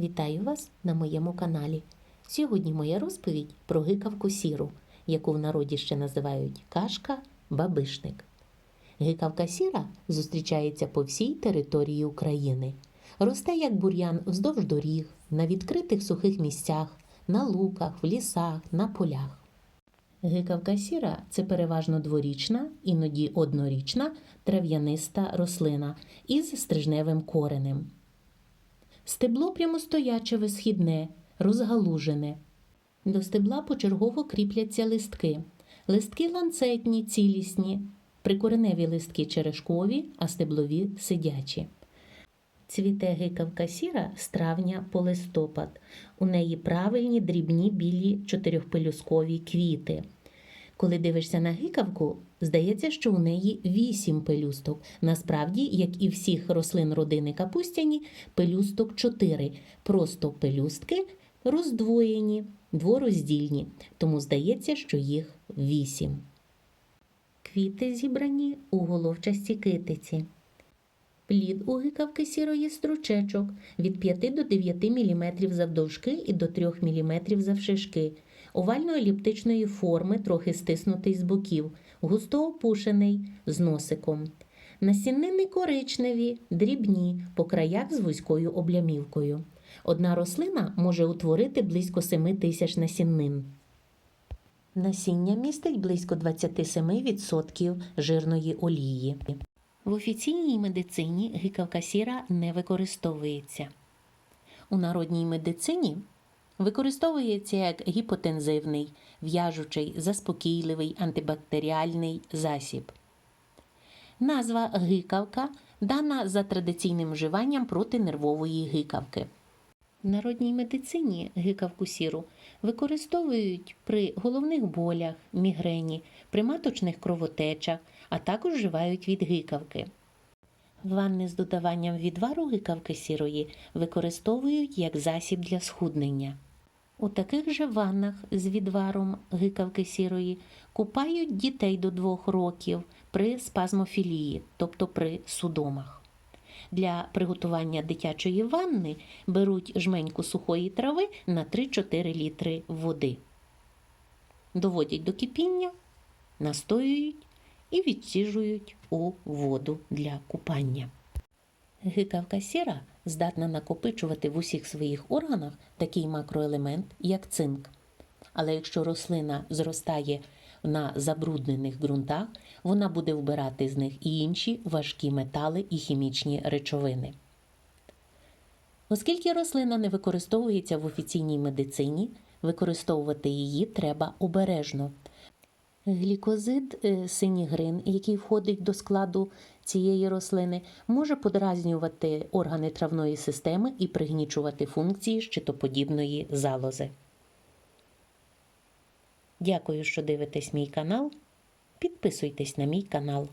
Вітаю вас на моєму каналі. Сьогодні моя розповідь про гикавку сіру, яку в народі ще називають кашка бабишник. Гикавка сіра зустрічається по всій території України. Росте як бур'ян вздовж доріг, на відкритих сухих місцях, на луках, в лісах, на полях. Гикавка сіра це переважно дворічна, іноді однорічна трав'яниста рослина із стрижневим коренем. Стебло прямостояче висхідне, розгалужене. До стебла почергово кріпляться листки. Листки ланцетні, цілісні, прикореневі листки черешкові, а стеблові сидячі. Цвіте гикавка сіра з травня по листопад. У неї правильні дрібні білі чотирьохпелюскові квіти. Коли дивишся на гикавку, здається, що у неї вісім пелюсток. Насправді, як і всіх рослин родини капустяні, пелюсток чотири. Просто пелюстки роздвоєні, двороздільні, тому здається, що їх вісім. Квіти зібрані у головчасті китиці. Плід у гикавки сірої стручечок від 5 до 9 мм завдовжки і до 3 мм завшишки, овально-еліптичної форми, трохи стиснутий з боків, густо опушений з носиком. Насіннини коричневі, дрібні, по краях з вузькою облямівкою. Одна рослина може утворити близько 7 тисяч насіннин. Насіння містить близько 27% жирної олії. В офіційній медицині гикавка сіра не використовується. У народній медицині використовується як гіпотензивний, в'яжучий, заспокійливий антибактеріальний засіб. Назва гикавка дана за традиційним вживанням проти нервової гикавки. В народній медицині гикавку сіру використовують при головних болях, мігрені, при маточних кровотечах, а також вживають від гикавки. Ванни з додаванням відвару гикавки сірої використовують як засіб для схуднення. У таких же ваннах з відваром гикавки сірої купають дітей до 2 років при спазмофілії, тобто при судомах. Для приготування дитячої ванни беруть жменьку сухої трави на 3-4 літри води. Доводять до кипіння, настоюють і відсіжують у воду для купання. Гикавка сіра здатна накопичувати в усіх своїх органах такий макроелемент, як цинк. Але якщо рослина зростає на забруднених ґрунтах, вона буде вбирати з них і інші важкі метали і хімічні речовини. Оскільки рослина не використовується в офіційній медицині, використовувати її треба обережно. Глікозид е, синігрин, який входить до складу цієї рослини, може подразнювати органи травної системи і пригнічувати функції щитоподібної залози. Дякую, що дивитесь мій канал. Підписуйтесь на мій канал.